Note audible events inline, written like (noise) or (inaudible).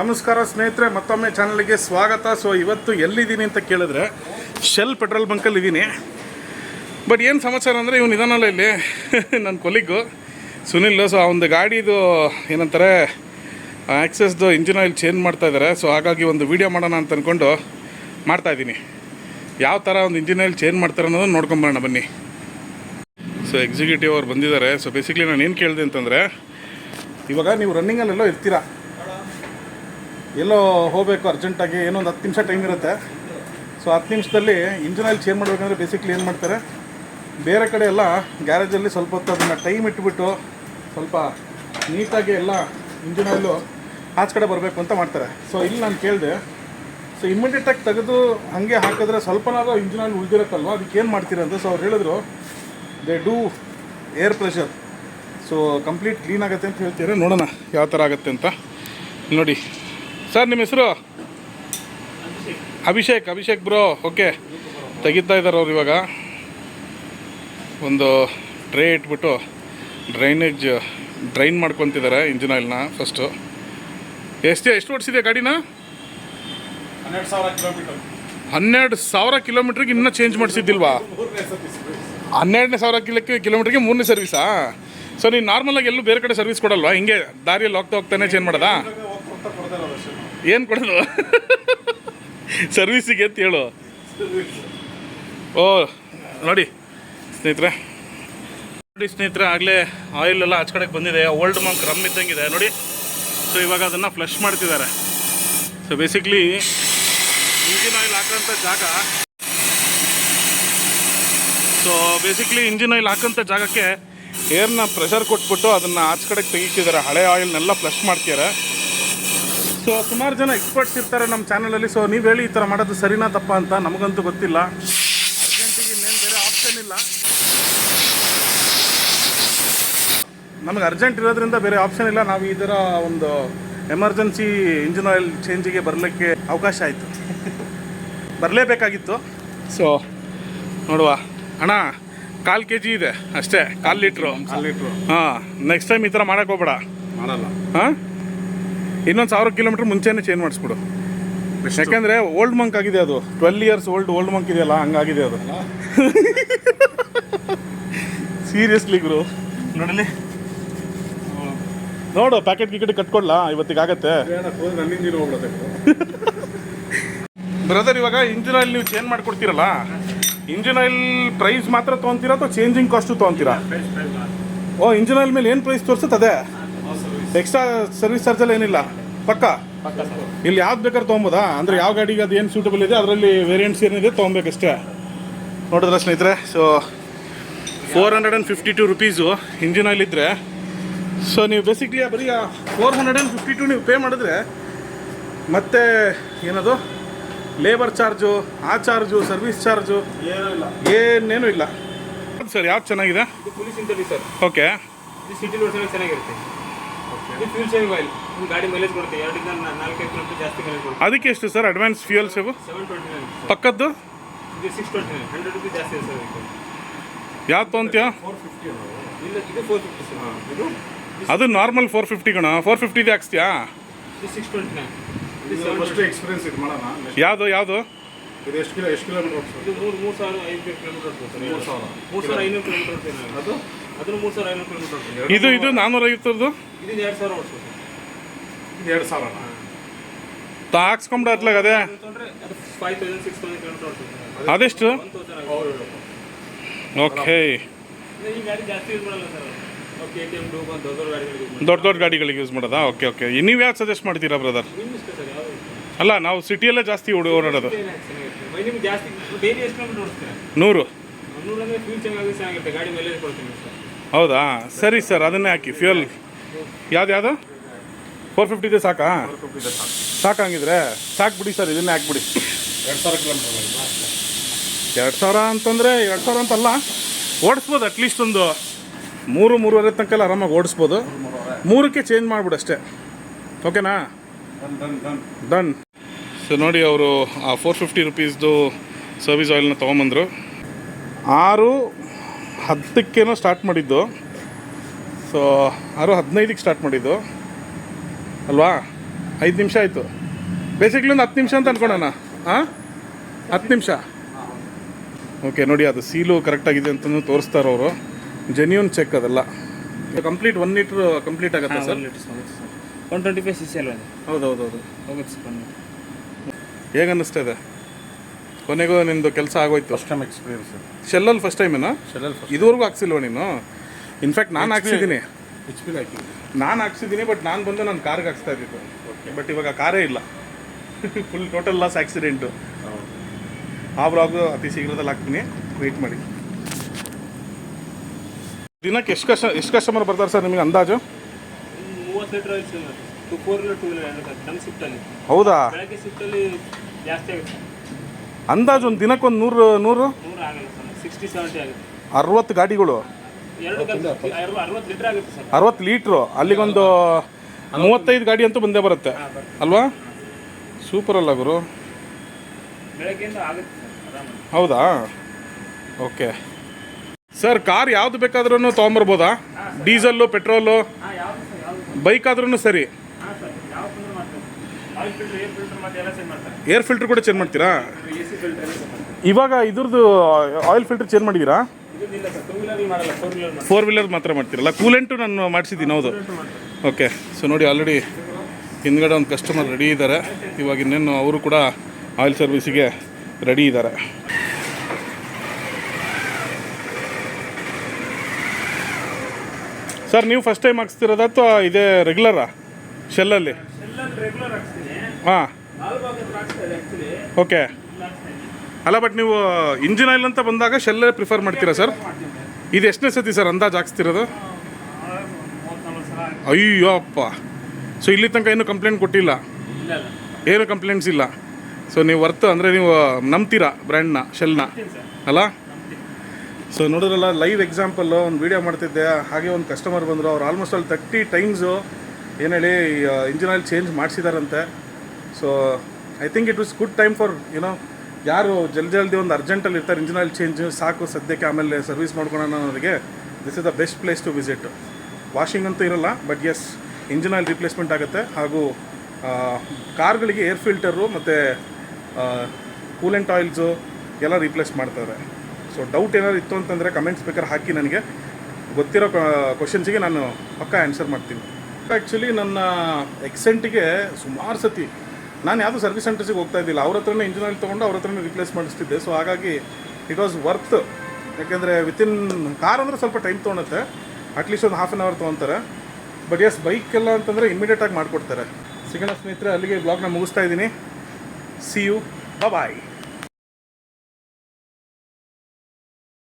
ನಮಸ್ಕಾರ ಸ್ನೇಹಿತರೆ, ಮತ್ತೊಮ್ಮೆ ಚಾನಲ್ಗೆ ಸ್ವಾಗತ. ಸೊ ಇವತ್ತು ಎಲ್ಲಿದ್ದೀನಿ ಅಂತ ಕೇಳಿದ್ರೆ ಶೆಲ್ ಪೆಟ್ರೋಲ್ ಬಂಕಲ್ಲಿ ಇದ್ದೀನಿ. ಬಟ್ ಏನು ಸಮಾಚಾರ ಅಂದರೆ, ಇವನು ಇದಾನಲ್ಲ ಇಲ್ಲಿ (laughs) ನನ್ನ ಕೊಲಿಗು ಸುನಿಲ್. ಸೊ ಅವನದು ಗಾಡಿದು ಏನಂತಾರೆ ಆ್ಯಕ್ಸಸ್ದು ಇಂಜಿನ್ ಆಯಿಲ್ ಚೇಂಜ್ ಮಾಡ್ತಾ ಇದ್ದಾರೆ ಸೊ ಹಾಗಾಗಿ ಒಂದು ವೀಡಿಯೋ ಮಾಡೋಣ ಅಂತ ಅಂದ್ಕೊಂಡು ಮಾಡ್ತಾಯಿದ್ದೀನಿ ಯಾವ ಥರ ಒಂದು ಇಂಜಿನ್ ಆಯಿಲ್ ಚೇಂಜ್ ಮಾಡ್ತಾರೆ ಅನ್ನೋದನ್ನ ನೋಡ್ಕೊಂಬರೋಣ ಬನ್ನಿ. ಸೊ ಎಕ್ಸಿಕ್ಯೂಟಿವ್ ಅವ್ರು ಬಂದಿದ್ದಾರೆ. ಸೊ ಬೇಸಿಕ್ಲಿ ನಾನು ಏನು ಕೇಳಿದೆ ಅಂತಂದರೆ, ಇವಾಗ ನೀವು ರನ್ನಿಂಗಲ್ಲೆಲ್ಲೋ ಇರ್ತೀರಾ? ಎಲ್ಲೋ ಹೋಗಬೇಕು ಅರ್ಜೆಂಟಾಗಿ ಏನೋ ಒಂದು ಹತ್ತು ನಿಮಿಷ ಟೈಮ್ ಇರುತ್ತೆ. ಸೊ ಹತ್ತು ನಿಮಿಷದಲ್ಲಿ ಇಂಜಿನ್ ಆಯಿಲ್ ಚೇಂಜ್ ಮಾಡಬೇಕಂದ್ರೆ ಬೇಸಿಕ್ಲಿ ಏನು ಮಾಡ್ತಾರೆ? ಬೇರೆ ಕಡೆ ಎಲ್ಲ ಗ್ಯಾರೇಜಲ್ಲಿ ಸ್ವಲ್ಪ ಹೊತ್ತು ಅದನ್ನು ಟೈಮ್ ಇಟ್ಬಿಟ್ಟು ಸ್ವಲ್ಪ ನೀಟಾಗಿ ಎಲ್ಲ ಇಂಜಿನ್ ಆಯಿಲು ಆಚೆ ಕಡೆ ಬರಬೇಕು ಅಂತ ಮಾಡ್ತಾರೆ. ಸೊ ಇಲ್ಲಿ ನಾನು ಕೇಳಿದೆ ಸೊ ಇಮಿಡಿಯೇಟಾಗಿ ತೆಗೆದು ಹಾಗೆ ಹಾಕಿದ್ರೆ ಸ್ವಲ್ಪನಾದ್ರೂ ಇಂಜಿನ್ ಆಯಿಲ್ ಉಳಿದಿರುತ್ತಲ್ವ? ಅದಕ್ಕೆ ಏನು ಮಾಡ್ತೀರಾ ಅಂತ ಸೊ ಅವ್ರು ಹೇಳಿದ್ರು they do air pressure so complete clean ಆಗುತ್ತೆ ಅಂತ ಹೇಳ್ತೀರಾ? ನೋಡೋಣ, ಯಾವ ಥರ ಆಗುತ್ತೆ ಅಂತ. ನೋಡಿ. ಸರ್ ನಿಮ್ಮ ಹೆಸರು? Abhishek Abhishek bro okay. ತೆಗಿತಾ ಇದ್ದಾರೆ ಅವ್ರು ಇವಾಗ. ಒಂದು ಟ್ರೇ ಇಟ್ಬಿಟ್ಟು ಡ್ರೈನೇಜ್ ಡ್ರೈನ್ ಮಾಡ್ಕೊತಿದ್ದಾರೆ ಇಂಜಿನ್ ಆಯಿಲ್ನ ಫಸ್ಟು ಎಷ್ಟು ಎಷ್ಟು ಓಡಿಸಿದೆ ಗಾಡಿನ? ಹನ್ನೆರಡು ಸಾವಿರ ಕಿಲೋಮೀಟರ್. ಹನ್ನೆರಡು ಸಾವಿರ ಕಿಲೋಮೀಟ್ರಿಗೆ ಇನ್ನೂ ಚೇಂಜ್ ಮಾಡಿಸಿದ್ದಿಲ್ವಾ? ಹನ್ನೆರಡನೇ ಸಾವಿರ ಕಿಲೋಕ್ಕೆ ಕಿಲೋಮೀಟ್ರಿಗೆ ಮೂರನೇ ಸರ್ವಿಸಾ ಸೊ ನೀವು ನಾರ್ಮಲಾಗಿ ಎಲ್ಲೂ ಬೇರೆ ಕಡೆ ಸರ್ವಿಸ್ ಕೊಡಲ್ವಾ? ಹಿಂಗೆ ದಾರಿಯಲ್ಲಿ ಹೋಗ್ತಾ ಹೋಗ್ತಾನೆ ಚೇಂಜ್ ಮಾಡೋದಾ ಹೋಗ್ತಾ ಕೊಡ್ತಾ ಇರೋದು ಅಷ್ಟೇ ಏನು ಕೊಡೋದು? ಸರ್ವಿಸಿಗೆ ಅಂತ ಹೇಳು. ಓ, ನೋಡಿ, ಸ್ನೇಹಿತರೆ. ನೋಡಿ ಸ್ನೇಹಿತರೆ, ಆಗಲೇ ಆಯಿಲ್ ಎಲ್ಲ ಕಡೆಗೆ ಬಂದಿದೆ. ಓಲ್ಡ್ ಮಂಕ್ ರಮ್ ಇದ್ದಂಗಿದೆ. ನೋಡಿ ಸೊ ಇವಾಗ ಅದನ್ನು ಫ್ಲಶ್ ಮಾಡ್ತಿದ್ದಾರೆ. ಸೊ ಬೇಸಿಕ್ಲಿ ಇಂಜಿನ್ ಆಯಿಲ್ ಹಾಕೋಂಥ ಜಾಗ. ಸೊ ಬೇಸಿಕ್ಲಿ ಇಂಜಿನ್ ಆಯಿಲ್ ಹಾಕೋಂಥ ಜಾಗಕ್ಕೆ ಏರ್ನ ಪ್ರೆಷರ್ ಕೊಟ್ಬಿಟ್ಟು ಅದನ್ನು ಆಚೆ ಕಡೆಗೆ ತೆಗಿತಿದ್ದಾರೆ. ಹಳೆ ಆಯಿಲ್ನೆಲ್ಲ ಫ್ಲಶ್ ಮಾಡ್ತಿದ್ದಾರೆ. ಸೊ ಸುಮಾರು ಜನ ಎಕ್ಸ್ಪರ್ಟ್ಸ್ ಇರ್ತಾರೆ ನಮ್ಮ ಚಾನಲಲ್ಲಿ ಸೊ ನೀವು ಹೇಳಿ ಈ ಥರ ಮಾಡೋದು ಸರಿನಾ ತಪ್ಪ ಅಂತ ನಮಗಂತೂ ಗೊತ್ತಿಲ್ಲ. ಅರ್ಜೆಂಟಿಗೆ ಇನ್ನೇನು ಬೇರೆ ಆಪ್ಷನ್ ಇಲ್ಲ. ನಮಗೆ ಅರ್ಜೆಂಟ್ ಇರೋದ್ರಿಂದ ಬೇರೆ ಆಪ್ಷನ್ ಇಲ್ಲ. ನಾವು ಈ ಥರ ಒಂದು ಎಮರ್ಜೆನ್ಸಿ ಇಂಜಿನ್ ಆಯಿಲ್ ಚೇಂಜಿಗೆ ಬರಲಿಕ್ಕೆ ಅವಕಾಶ ಆಯಿತು. ಬರಲೇಬೇಕಾಗಿತ್ತು. ಸೊ ನೋಡುವ. ಅಣ್ಣ ಕಾಲು ಕೆ ಜಿ ಇದೆ. ಅಷ್ಟೇ ಕಾಲು ಲೀಟ್ರು. ಕಾಲು ಲೀಟ್ರು. ಹಾಂ ನೆಕ್ಸ್ಟ್ ಟೈಮ್ ಈ ಥರ ಮಾಡೋಕೆ ಹೋಗ್ಬೇಡ. ಮಾಡಲ್ಲ. ಹಾಂ? ಇನ್ನೊಂದು ಸಾವಿರ ಕಿಲೋಮೀಟ್ರ್ ಮುಂಚೆನೇ ಚೇಂಜ್ ಮಾಡಿಸ್ಬಿಡು. ಯಾಕಂದ್ರೆ ಓಲ್ಡ್ ಮಂಕ್ ಆಗಿದೆ ಅದು. Twelve years old Old Monk ಇದೆಯಲ್ಲ ಹಂಗಾಗಿದೆ ಅದು. (laughs) ಸೀರಿಯಸ್ಲಿ ಗುರು. ನೋಡಲಿ ನೋಡು ಪ್ಯಾಕೆಟ್ ಗಿಕೆಟ್ ಕಟ್ಕೊಡ್ಲಾ? ಇವತ್ತಿಗಾಗತ್ತೆ. ಇಂಜಿನ್ ಹೋಗ್ಬಿಡುತ್ತೆ ಬ್ರದರ್ ಇವಾಗ ಇಂಜಿನ್ ಆಯಿಲ್ ನೀವು ಚೇಂಜ್ ಮಾಡ್ಕೊಡ್ತೀರಲ್ಲ? ಇಂಜಿನ್ ಆಯಿಲ್ ಪ್ರೈಸ್ ಮಾತ್ರ ತೊಗೊಂತೀರಾ ಅಥವಾ ಚೇಂಜಿಂಗ್ ಕಾಸ್ಟು ತೊಗೊಂತೀರಾ? ಓ ಇಂಜಿನ್ ಆಯಿಲ್ ಮೇಲೆ ಏನು ಪ್ರೈಸ್ ತೋರಿಸುತ್ತೆ ಅದೇ? ಎಕ್ಸ್ಟ್ರಾ ಸರ್ವಿಸ್ ಚಾರ್ಜ್ ಎಲ್ಲ ಏನಿಲ್ಲ. ಪಕ್ಕ? ಇಲ್ಲಿ ಯಾವ್ದು ಬೇಕಾದ್ರೆ ತೊಗೊಬೋದಾ ಅಂದರೆ ಯಾವ ಗಾಡಿಗೆ ಅದು ಏನು ಸೂಟಬಲ್ ಇದೆ ಅದರಲ್ಲಿ ವೇರಿಯಂಟ್ಸ್ ಏನಿದೆ ತೊಗೊಬೇಕಷ್ಟೇ ನೋಡಿದ್ರೆ ಸ್ನೇಹಿತರೆ? So four hundred and fifty two rupees engine oil ಇದ್ದರೆ ಸೊ ನೀವು ಬೇಸಿಕ್ಲಿ ಬರೀ four hundred and fifty two ನೀವು ಪೇ ಮಾಡಿದ್ರೆ ಮತ್ತೆ ಏನದು? ಲೇಬರ್ ಚಾರ್ಜು ಆ ಚಾರ್ಜು ಸರ್ವಿಸ್ ಚಾರ್ಜು ಏನೂ ಇಲ್ಲ. ಏನೇನು ಇಲ್ಲ. ಸರ್ ಯಾವ್ದು ಚೆನ್ನಾಗಿದೆ? ಇದು ಪೊಲೀಸ್ ಇಂಟರ್ವ್ಯೂ ಸರ್ ಓಕೆ ಚೆನ್ನಾಗಿರುತ್ತೆ. ಇದು ಫ್ಯೂಲ್ ಸೇವಿಂಗ್ ಆಯಿಲ್ ಇದು ಗಾಡಿ ಮೈಲೇಜ್ ಕೊಡುತ್ತೆ. ಎರಡರಿಂದ ನಾ- ನಾಲ್ಕೈದು ಕಿಲೋಮೀಟರ್ ಜಾಸ್ತಿ ಮೈಲೇಜ್ ಕೊಡುತ್ತೆ. ಅದಕ್ಕೆ ಎಷ್ಟು sir advance fuel save seven twenty nine ಪಕ್ಕದ್ದು? ಇದು six twenty nine hundred rupees ಜಾಸ್ತಿ ಇದೆ ಸರ್ ಇದಕ್ಕೆ ಯಾವ್ದು ತೊಗೊಂತೀಯ ಫೋರ್ ಫಿಫ್ಟಿ ಇಲ್ಲ ಇದು ಫೋರ್ ಫಿಫ್ಟಿ ಸರ್ ಇದು ಅದು ನಾರ್ಮಲ್ ಫೋರ್ ಫಿಫ್ಟಿ ಕಣ. ಫೋರ್ ಫಿಫ್ಟಿದು ಹಾಕ್ಸ್ತೀಯಾ? ಇದು ಸಿಕ್ಸ್ ಟ್ವೆಂಟಿ ನೈನ್ ಇದು ಇದು ಫಸ್ಟ್ ಎಕ್ಸ್ಪೀರಿಯನ್ಸ್ ಇದು ಮಾಡೋಣ. ಯಾವುದು ಯಾವುದು? ಇದು ಎಷ್ಟು ಕಿಲೋ ಎಷ್ಟು ಕಿಲೋಮೀಟರ್ ಹೋಗ್ತದೆ ಇದು ಮೂರು ಮೂರು ಸಾವಿರ ಐದು ಕಿಲೋಮೀಟರ್ ಮೂರು ಸಾವಿರ. ಮೂರು ಸಾವಿರ ಐನೂರು ಕಿಲೋಮೀಟರ್ ಅದು? ಇದು ಇದು ನಾನ್ನೂರೈವತ್ತರದ್ದು ಇದು ಎರಡು ಸಾವಿರ ತಾ ಹಾಕ್ಸ್ಕೊಂಬಿಡ ಅದೇ. ಅದೆಷ್ಟು? ಓಕೆ. ದೊಡ್ಡ ದೊಡ್ಡ ಗಾಡಿಗಳಿಗೆ ಯೂಸ್ ಮಾಡೋದಾ? Okay okay. ನೀವು ಯಾವ್ದು ಸಜೆಸ್ಟ್ ಮಾಡ್ತೀರಾ ಬ್ರದರ್ ಅಲ್ಲ ನಾವು ಸಿಟಿಯಲ್ಲೇ ಜಾಸ್ತಿ ಓಡಿ ಓಡಾಡೋದು. ನೂರು. ನೂರು ಅಂದರೆ ಫ್ಯೂಲ್ ಚೆನ್ನಾಗಿ ಚೆನ್ನಾಗಿರುತ್ತೆ. ಗಾಡಿ ಮೈಲೇಜ್ ಕೊಡ್ತೀನಿ ಸರ್. ಹೌದಾ? ಸರಿ ಸರ್ ಅದನ್ನೇ ಹಾಕಿ. ಫ್ಯೂಯಲ್ ಯಾವ್ದು ಯಾವುದು? ಫೋರ್ ಫಿಫ್ಟಿದೆ ಸಾಕಾ? ಸಾಕಂಗಿದ್ರೆ ಸಾಕು. ಬಿಡಿ ಸರ್ ಇದನ್ನೇ ಹಾಕ್ಬಿಡಿ. ಎರಡು ಸಾವಿರ ಕಿಲೋಮೀಟರ್ ಎರಡು ಸಾವಿರ ಅಂತಂದರೆ ಎರಡು ಸಾವಿರ ಅಂತಲ್ಲ ಓಡಿಸ್ಬೋದು ಅಟ್ಲೀಸ್ಟ್ ಒಂದು ಮೂರು ಮೂರುವರೆ ತನಕ ಎಲ್ಲ ಆರಾಮಾಗಿ ಓಡಿಸ್ಬೋದು. ಮೂರಕ್ಕೆ ಚೇಂಜ್ ಮಾಡ್ಬಿಡು ಅಷ್ಟೇ. ಓಕೆನಾ done done done done so ನೋಡಿ ಅವರು ಆ ಫೋರ್ ಫಿಫ್ಟಿ ರುಪೀಸ್ದು ಸರ್ವಿಸ್ ಆಯಿಲ್ನ ತೊಗೊಂಬಂದರು. ಆರು ಹತ್ತಕ್ಕೇನೋ ಸ್ಟಾರ್ಟ್ ಮಾಡಿದ್ದು. ಸೊ ಆರು ಹದಿನೈದಕ್ಕೆ ಸ್ಟಾರ್ಟ್ ಮಾಡಿದ್ದು. ಅಲ್ವಾ? ಐದು ನಿಮಿಷ ಆಯಿತು. ಬೇಸಿಕ್ಲಿ ಒಂದು ಹತ್ತು ನಿಮಿಷ ಅಂತ ಅನ್ಕೊಳೋಣ ಹಾಂ ಹತ್ತು ನಿಮಿಷ. ಓಕೆ ನೋಡಿ ಅದು ಸೀಲು ಕರೆಕ್ಟಾಗಿದೆ ಅಂತಲೂ ತೋರಿಸ್ತಾರೆ ಅವರು. ಜೆನ್ಯೂನ್ ಚೆಕ್ ಅದೆಲ್ಲ. ಕಂಪ್ಲೀಟ್ ಒನ್ ಲೀಟ್ರ್ ಕಂಪ್ಲೀಟ್ ಆಗುತ್ತೆ sir one twenty five C C ಅಲ್ವಾ ಹೌದು ಹೌದು ಹೌದು ಹೋಗುತ್ತೆ ಸರ್ ಹೇಗೆ ಅನ್ನಿಸ್ತಾ ಇದೆ? ಕೊನೆಗೂ ನಿಂದು ಕೆಲಸ ಆಗೋಯ್ತು. ಫಸ್ಟ್ ಟೈಮ್ ಎಕ್ಸ್ಪೀರಿಯನ್ಸ್ ಶೆಲ್ಲಲ್ಲಿ ಫಸ್ಟ್ ಟೈಮ್ ಶೆಲ್ಲಲ್ಲಿ ಫಸ್ಟ್ ಇದುವರೆಗೂ ಹಾಕ್ಸಿಲ್ವ ನೀನು? ಇನ್ಫ್ಯಾಕ್ಟ್ ನಾನು ಹಾಕ್ಸಿದ್ದೀನಿ. ಎಚ್ ಪಿ ನಾನು ಹಾಕ್ಸಿದ್ದೀನಿ ಬಟ್ ನಾನು ಬಂದು ನನ್ನ ಕಾರ್ಗೆ ಹಾಕ್ಸ್ತಾ ಇದ್ದಿದ್ದು. ಬಟ್ ಇವಾಗ ಕಾರೇ ಇಲ್ಲ. ಫುಲ್ ಟೋಟಲ್ ಲಾಸ್ ಆಕ್ಸಿಡೆಂಟು ಆ ಬ್ಲಾಗು ಅತಿ ಶೀಘ್ರದಲ್ಲಿ ಹಾಕ್ತೀನಿ. ವೆಯ್ಟ್ ಮಾಡಿ. ದಿನಕ್ಕೆ ಎಷ್ಟು ಕಷ್ಟ ಎಷ್ಟು ಕಸ್ಟಮರ್ ಬರ್ತಾರೆ ಸರ್ ನಿಮಗೆ ಅಂದಾಜು? ಮೂವತ್ತು ಲೀಟರ್ ಆಯಿತು two four wheeler two wheeler ನಮ್ಮ ಶಿಫ್ಟಲ್ಲಿ ಹೌದಾ? ಬೆಳಗ್ಗೆ ಶಿಫ್ಟಲ್ಲಿ ಜಾಸ್ತಿ ಆಗುತ್ತೆ. ಅಂದಾಜು ಒಂದು ದಿನಕ್ಕೊಂದು ನೂರು ನೂರು? ಅರವತ್ತು ಗಾಡಿಗಳು. ಅರವತ್ತು ಲೀಟರ್. ಅಲ್ಲಿಗೊಂದು ಮೂವತ್ತೈದು ಗಾಡಿ ಅಂತೂ ಬಂದೇ ಬರುತ್ತೆ. ಅಲ್ವಾ? ಸೂಪರ್ ಅಲ್ಲ ಗುರು. ಹೌದಾ? ಓಕೆ ಸರ್ ಕಾರ್ ಯಾವ್ದು ಬೇಕಾದ್ರೂ ತೊಗೊಂಬರ್ಬೋದಾ? ಡೀಸಲ್ಲು ಪೆಟ್ರೋಲು ಬೈಕ್ ಆದ್ರೂ ಸರ್ ಯಾವ ತೊಂದರೆ ಮಾಡ್ತಾರೆ ಆಯಿಲ್ ಫಿಲ್ಟರ್ ಏರ್ ಫಿಲ್ಟರ್ ಕೂಡ ಚೇಂಜ್ ಮಾಡ್ತೀರಾ? ಇವಾಗ ಇದ್ರದ್ದು ಆಯಿಲ್ ಫಿಲ್ಟರ್ ಚೇಂಜ್ ಮಾಡಿದ್ದೀರಾ ಫೋರ್ ವೀಲರ್ ಮಾತ್ರ ಮಾಡ್ತೀರಲ್ಲ? ಕೂಲೆಂಟು ನಾನು ಮಾಡಿಸಿದ್ದೀನಿ ಹೌದು. ಓಕೆ ಸೊ ನೋಡಿ ಆಲ್ರೆಡಿ ಹಿಂದ್ಗಡೆ ಒಂದು ಕಸ್ಟಮರ್ ರೆಡಿ ಇದ್ದಾರೆ. ಇವಾಗ ಇನ್ನೇನು ಅವರು ಕೂಡ ಆಯಿಲ್ ಸರ್ವಿಸಿಗೆ ರೆಡಿ ಇದ್ದಾರೆ. ಸರ್ ನೀವು ಫಸ್ಟ್ ಟೈಮ್ ಹಾಕ್ಸ್ತಿರೋದ ಅಥವಾ ಇದೇ ರೆಗ್ಯುಲರಾ ಶೆಲ್ಲಲ್ಲಿ ಹಾಂ. ಓಕೆ. ಅಲ್ಲ ಬಟ್ ನೀವು ಇಂಜಿನ್ ಆಯಿಲ್ ಅಂತ ಬಂದಾಗ ಶೆಲ್ಲೇ ಪ್ರಿಫರ್ ಮಾಡ್ತೀರಾ ಸರ್ ಇದು ಎಷ್ಟನೇ ಸತಿ ಸರ್ ಅಂದಾಜು ಹಾಕ್ಸ್ತಿರೋದು? ಅಯ್ಯೋ ಅಪ್ಪ ಸೊ ಇಲ್ಲಿ ತನಕ ಏನು ಕಂಪ್ಲೇಂಟ್ ಕೊಟ್ಟಿಲ್ಲ? ಏನು ಕಂಪ್ಲೇಂಟ್ಸ್ ಇಲ್ಲ? ಸೊ ನೀವು ವರ್ತ್ ಅಂದರೆ ನೀವು ನಂಬ್ತೀರಾ ಬ್ರ್ಯಾಂಡ್ನ ಶೆಲ್ನ ಅಲ್ಲ? ಸೊ ನೋಡಿದ್ರಲ್ಲ ಲೈವ್ ಎಕ್ಸಾಂಪಲ್ಲು ಒಂದು ವೀಡಿಯೋ ಮಾಡ್ತಿದ್ದೆ. ಹಾಗೆ ಒಂದು ಕಸ್ಟಮರ್ ಬಂದರು. ಅವ್ರು ಆಲ್ಮೋಸ್ಟ್ ಅಲ್ಲಿ ತರ್ಟಿ ಟೈಮ್ಸು ಏನು ಹೇಳಿ engine oil change ಮಾಡಿಸಿದಾರಂತೆ. So I think it was good time for you know ಯಾರು ಜಲ್ದಿ ಜಲ್ದಿ ಒಂದು ಅರ್ಜೆಂಟಲ್ಲಿ ಇರ್ತಾರೆ ಇಂಜಿನ್ ಆಯಿಲ್ ಚೇಂಜ್ ಸಾಕು ಸದ್ಯಕ್ಕೆ ಆಮೇಲೆ ಸರ್ವಿಸ್ ಮಾಡ್ಕೊಳೋಣ ಅನ್ನೋರಿಗೆ this is the best place to visit washing ಅಂತೂ ಇರೋಲ್ಲ but yes engine oil replacement ಆಗುತ್ತೆ. ಹಾಗೂ ಕಾರ್ಗಳಿಗೆ ಏರ್ ಫಿಲ್ಟರು ಮತ್ತು ಕೂಲೆಂಟ್ ಆಯಿಲ್ಸು ಎಲ್ಲ ರೀಪ್ಲೇಸ್ ಮಾಡ್ತಾರೆ. ಸೊ ಡೌಟ್ ಏನಾದ್ರು ಇತ್ತು ಅಂತಂದರೆ ಕಮೆಂಟ್ಸ್ ಬೇಕಾದ್ರೆ ಹಾಕಿ ನನಗೆ. ಗೊತ್ತಿರೋ ಕ್ವಶನ್ಸಿಗೆ ನಾನು ಪಕ್ಕ ಆನ್ಸರ್ ಮಾಡ್ತೀನಿ. ಆ್ಯಕ್ಚುಲಿ ನನ್ನ ಎಕ್ಸೆಂಟಿಗೆ ಸುಮಾರು ಸತಿ ನಾನು ಯಾವುದು ಸರ್ವಿಸ್ ಸೆಂಟರ್ಸಿಗೆ ಹೋಗ್ತಾ ಇದ್ದಿಲ್ಲ. ಅವ್ರ ಹತ್ರನೇ ಇಂಜಿನ್ ಆಯಿಲ್ ತೊಗೊಂಡು ಅವ್ರ ಹತ್ರನೇ ರಿಪ್ಲೇಸ್ ಮಾಡಿಸ್ತಿದ್ದೆ. ಸೊ ಹಾಗಾಗಿ ಇಟ್ ವಾಸ್ ವರ್ತ್ ಯಾಕೆಂದರೆ ವಿತಿನ್ ಕಾರ್ ಅಂದರೆ ಸ್ವಲ್ಪ ಟೈಮ್ ತೊಗೊಳುತ್ತೆ. ಅಟ್ಲೀಸ್ಟ್ ಒಂದು ಹಾಫ್ ಆನ್ ಅವರ್ ತೊಗೊತಾರೆ ಬಟ್ ಎಸ್ ಬೈಕ್ ಎಲ್ಲ ಅಂತಂದರೆ ಇಮಿಡಿಯೇಟಾಗಿ ಮಾಡಿಕೊಡ್ತಾರೆ. ಸಿಗೋಣ ಸ್ನೇಹಿತರೆ, ಅಲ್ಲಿಗೆ ಬ್ಲಾಗ್ನ ಮುಗಿಸ್ತಾ ಇದ್ದೀನಿ. C you bye